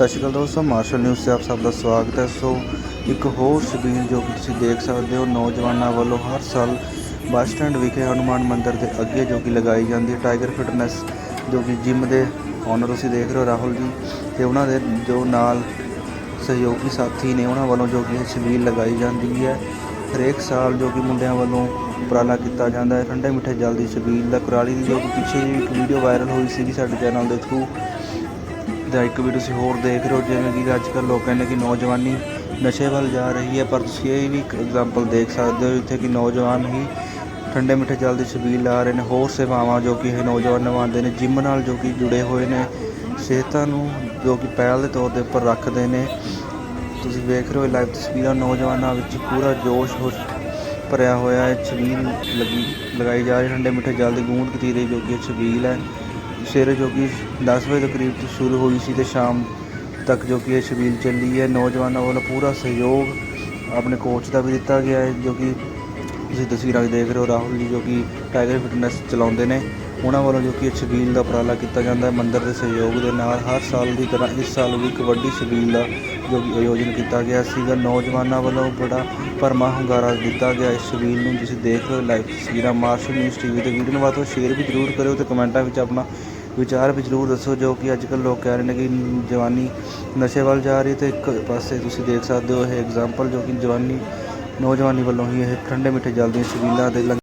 ਸਤਿ ਸ਼੍ਰੀ ਅਕਾਲ ਦੋਸਤੋ, martial news 'ਤੇ ਆਪ ਸਭ ਦਾ ਸਵਾਗਤ ਹੈ। ਸੋ, ਇੱਕ ਹੋਰ ਸ਼ਬੀਲ ਜੋ ਕਿ ਤੁਸੀਂ ਦੇਖ ਸਕਦੇ ਹੋ, ਨੌਜਵਾਨਾਂ ਵੱਲੋਂ ਹਰ ਸਾਲ ਬੱਸ ਸਟੈਂਡ ਵਿਖੇ ਹਨੂਮਾਨ ਮੰਦਿਰ ਦੇ ਅੱਗੇ ਜੋ ਕਿ ਲਗਾਈ ਜਾਂਦੀ ਹੈ, ਟਾਈਗਰ ਫਿਟਨੈਸ ਜੋ ਕਿ ਜਿਮ ਦੇ ਓਨਰ ਤੁਸੀਂ ਦੇਖ ਰਹੇ ਹੋ, ਰਾਹੁਲ ਜੀ। ਤੇ ਉਹਨਾਂ ਦੇ ਜੋ ਨਾਲ ਸਹਿਯੋਗੀ ਸਾਥੀ ਨੇ, ਉਹਨਾਂ ਵੱਲੋਂ ਜੋ ਕਿ ਇਹ ਸ਼ਬੀਲ ਲਗਾਈ ਜਾਂਦੀ ਹੈ। ਹਰੇਕ ਸਾਲ ਜੋ ਕਿ ਮੁੰਡਿਆਂ ਵੱਲੋਂ ਉਪਰਾਲਾ ਕੀਤਾ ਜਾਂਦਾ ਹੈ। ਠੰਡੇ ਮਿੱਠੇ ਜਲ ਦੀ ਸ਼ਬੀਲ ਦਾ ਕੁਰਾਲੀ ਦੀ ਜੋ ਕਿ ਪਿੱਛੇ ਇੱਕ ਵੀਡੀਓ ਵਾਇਰਲ ਹੋਈ ਸੀਗੀ ਸਾਡੇ ਚੈਨਲ ਦੇ ਥਰੂ ਦਾ ਇੱਕ ਵੀ ਤੁਸੀਂ ਹੋਰ ਦੇਖ ਰਹੇ ਹੋ, ਜਿਵੇਂ ਕਿ ਅੱਜ ਕੱਲ੍ਹ ਲੋਕ ਕਹਿੰਦੇ ਕਿ ਨੌਜਵਾਨੀ ਨਸ਼ੇ ਵੱਲ ਜਾ ਰਹੀ ਹੈ, ਪਰ ਤੁਸੀਂ ਇਹ ਵੀ ਇੱਕ ਐਗਜ਼ਾਮਪਲ ਦੇਖ ਸਕਦੇ ਹੋ ਜਿੱਥੇ ਕਿ ਨੌਜਵਾਨ ਹੀ ਠੰਡੇ ਮਿੱਠੇ ਜਲ ਦੀ ਛਬੀਲ ਲਾ ਰਹੇ ਨੇ, ਹੋਰ ਸੇਵਾਵਾਂ ਜੋ ਕਿ ਇਹ ਨੌਜਵਾਨ ਨਿਭਾਉਂਦੇ ਨੇ, ਜਿਮ ਨਾਲ ਜੋ ਕਿ ਜੁੜੇ ਹੋਏ ਨੇ, ਸਿਹਤਾਂ ਨੂੰ ਜੋ ਕਿ ਪਹਿਲ ਦੇ ਤੌਰ ਦੇ ਉੱਪਰ ਰੱਖਦੇ ਨੇ। ਤੁਸੀਂ ਵੇਖ ਰਹੇ ਹੋ ਲਾਈਵ ਤਸਵੀਰਾਂ ਨੌਜਵਾਨਾਂ ਵਿੱਚ ਪੂਰਾ ਜੋਸ਼ ਹੋ ਭਰਿਆ ਹੋਇਆ ਹੈ, ਛਬੀਲ ਲੱਗੀ, ਲਗਾਈ ਜਾ ਰਹੀ ਹੈ, ਠੰਡੇ ਮਿੱਠੇ ਜਲ ਦੀ ਗੂੰਦ ਕਤੀਰੇ ਜੋ ਕਿ ਇਹ ਛਬੀਲ ਹੈ। ਸਵੇਰੇ ਜੋ ਕਿ 10 ਵਜੇ ਦੇ ਕਰੀਬ ਸ਼ੁਰੂ ਹੋਈ ਸੀ ਤੇ ਸ਼ਾਮ ਤੱਕ ਜੋ ਕਿ ਇਹ ਛਬੀਲ ਚੱਲੀ ਹੈ। ਨੌਜਵਾਨਾਂ ਵੱਲੋਂ ਪੂਰਾ ਸਹਿਯੋਗ ਆਪਣੇ ਕੋਚ ਦਾ ਵੀ ਦਿੱਤਾ ਗਿਆ ਹੈ, ਜੋ ਕਿ ਤੁਸੀਂ ਤਸਵੀਰਾਂ 'ਚ ਦੇਖ ਰਹੇ ਹੋ। ਰਾਹੁਲ ਜੀ ਜੋ ਕਿ ਟਾਈਗਰ ਫਿਟਨੈਸ ਚਲਾਉਂਦੇ ਨੇ। ਉਹਨਾਂ ਵੱਲੋਂ ਜੋ ਕਿ ਇਹ ਛਬੀਲ ਦਾ ਉਪਰਾਲਾ ਕੀਤਾ ਜਾਂਦਾ ਹੈ। ਮੰਦਿਰ ਦੇ ਸਹਿਯੋਗ ਦੇ ਨਾਲ ਹਰ ਸਾਲ ਦੀ ਤਰ੍ਹਾਂ ਇਸ ਸਾਲ ਵੀ ਕਬੱਡੀ ਵੱਡੀ ਛਬੀਲ ਦਾ ਆਯੋਜਨ ਕੀਤਾ ਗਿਆ ਸੀਗਾ। ਨੌਜਵਾਨਾਂ ਵੱਲੋਂ ਬੜਾ ਭਰਮਾ ਹੁੰਗਾਰਾ ਦਿੱਤਾ ਗਿਆ ਇਸ ਛਬੀਲ ਨੂੰ। ਤੁਸੀਂ ਦੇਖ ਰਹੇ ਹੋ ਲਾਈਵ ਤਸਵੀਰਾਂ। ਮਾਰਸ਼ਲ ਨਿਊਜ਼ ਟੀਵੀ ਤੇ ਵੀਡੀਓ ਨੂੰ ਬਾਅਦ ਵਿੱਚ ਸ਼ੇਅਰ ਵੀ ਜ਼ਰੂਰ ਕਰਿਓ ਤੇ ਕਮੈਂਟਾਂ ਵਿੱਚ ਆਪਣਾ ਵਿਚਾਰ ਵੀ ਜ਼ਰੂਰ ਦੱਸੋ, ਜੋ ਕਿ ਅੱਜ ਕੱਲ੍ਹ ਲੋਕ ਕਹਿ ਰਹੇ ਨੇ ਕਿ ਜਵਾਨੀ ਨਸ਼ੇ ਵੱਲ ਜਾ ਰਹੀ ਹੈ ਤੇ ਇੱਕ ਪਾਸੇ ਤੁਸੀਂ ਦੇਖ ਸਕਦੇ ਹੋ ਇਹ ਐਗਜ਼ਾਮਪਲ ਜੋ ਕਿ ਜਵਾਨੀ, ਨੌਜਵਾਨੀ ਵੱਲੋਂ ਹੀ ਇਹ ਠੰਡੇ ਮਿੱਠੇ ਜਲ ਦੀਆਂ ਛਬੀਲਾਂ ਦੇ